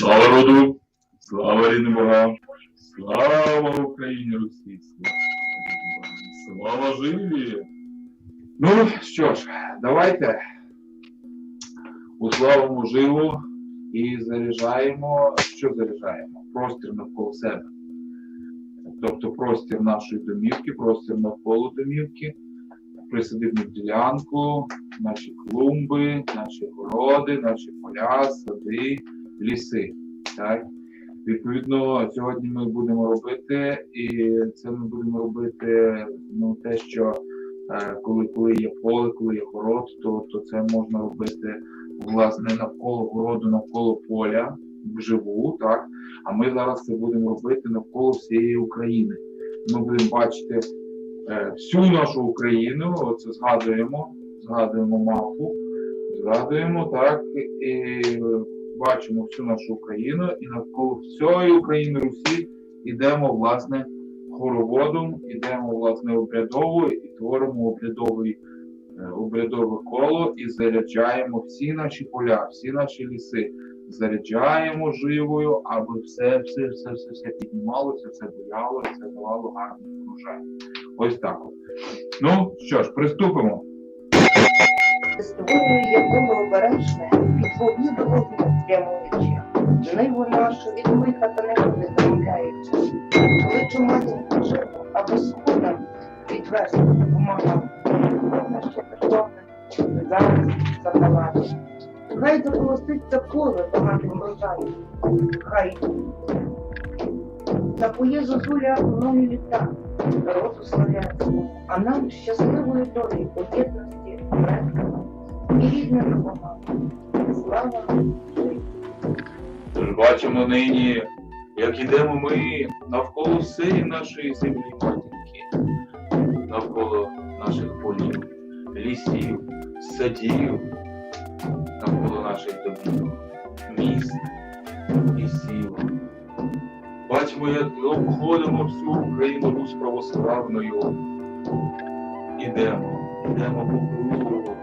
Слава роду, слава рідним богам, слава Україні Русі, слава, живі. Ну що ж, давайте уславимо живу і заряджаємо, що заряджаємо? Простір навколо себе. Тобто простір нашої домівки, простір навколо домівки, присадибну ділянку, наші клумби, наші городи, наші поля, сади, ліси. Так? Відповідно, сьогодні ми будемо робити, і це ми будемо робити ну, те, що е, коли, коли є поле, коли є город, то, то це можна робити власне навколо городу, навколо поля вживу, так? А ми зараз це будемо робити навколо всієї України. Ми будемо бачити е, всю нашу Україну, оце згадуємо, згадуємо мапу, згадуємо, так, і бачимо всю нашу Україну, і навколо всієї України Русі йдемо, власне, хороводом, йдемо, власне, обрядово і творимо обрядовий, е, обрядове коло і заряджаємо всі наші поля, всі наші ліси. Заряджаємо живою, аби все, все, все, все, все піднімалося, все бояло, все давало гарний врожай. Ось так. Ну що ж, приступимо. Створює якому обережне, від вогню до вогню прямуючи. Ниву нашу від лиха та не замовляючи. Кличу матінку живу, або сходом відвести допомагав. Можна ще приховне, зараз задавати. Хай заколоситься поле багатим врожаєм. Хай запоє зозуля мною літа, роду славянському, а нам щасливої долі у єдності предками Слава житті. Тож бачимо нині, як ідемо ми навколо всієї нашої землі матінки, навколо наших полів, лісів, садів, навколо наших домів, міст і сіл. Бачимо, як обходимо всю Україну Русь православною. Ідемо, ідемо по кругу,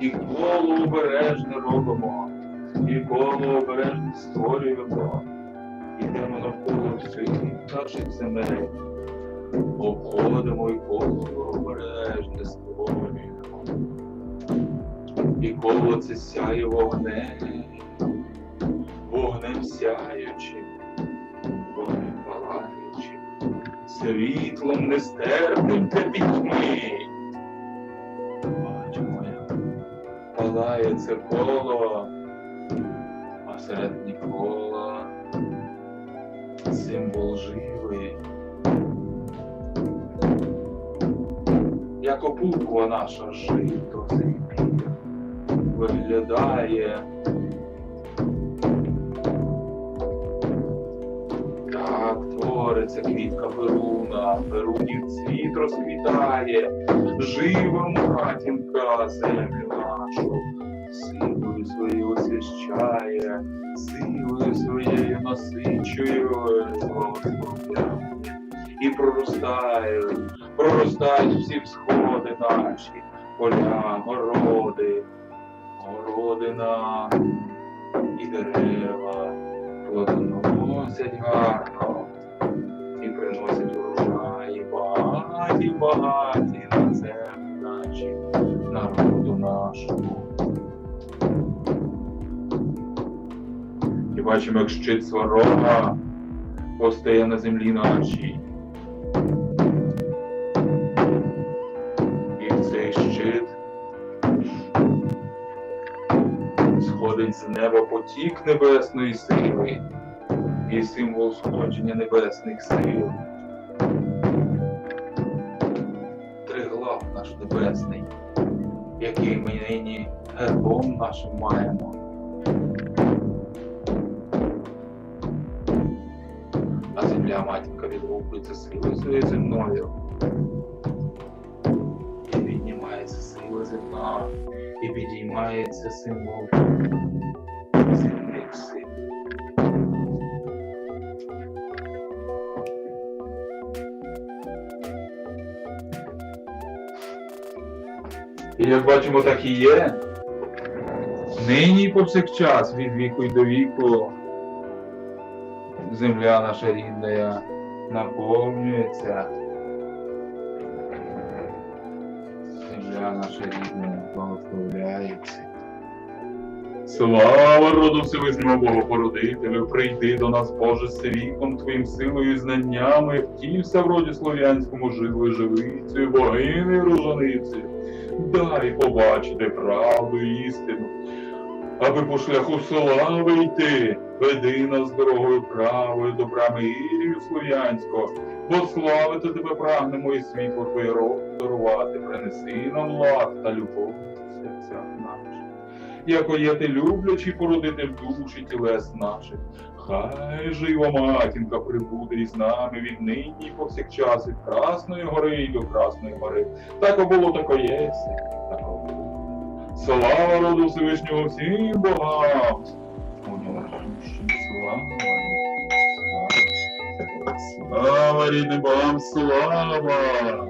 і коло обережне робимо і коло обережно створюємо, ідемо навколо всіх наших земель, обходимо і коло обережне створюємо. І коло це сяє вогнем, вогнем сяючим, вогнем палаючим, світлом нестерпним для пітьми. Палає це коло а серед кола символ живий. Як опуква наша жито землі виглядає. Так твориться квітка Перуна, Перунів цвіт розквітає, жива матінка землю нашу. Силою своєю освящає, силою своєю насичує. І проростають, проростають всі всходи наші, поля, городи, городина і дерева плодоносять бачимо, як щит сварога постає на землі нашій. І цей щит сходить з неба потік небесної сили і символ сходження небесних сил. Триглав наш небесний, який ми нині гербом нашим маємо. Земля матінка відгукується силою земною. І піднімається сила земна, і підіймається символ земних сил. І як бачимо, так і є. Нині повсякчас від віку й до віку земля наша рідна наповнюється. Земля наша рідна благословляється. Слава роду Всевишнього Богу породителю, прийди до нас, Боже, світом Твоїм силою і знаннями, втівся в роді слов'янському живою живицею, богинею рожаницею. Дай побачити правду і істину, аби по шляху слави йти, веди нас дорогою правою до Мирію Слов'янського, бо славити тебе прагнемо і світло Твоє дарувати, принеси нам лад та любов в серцях наших. Яко є ти люблячий породити в душі тілес наших. Хай його матінка прибуде із нами віднині і повсякчас від Красної гори і до Красної гори. Так було, тако. Слава роду Всевишнього всім богам! Слава, рідним богам, слава!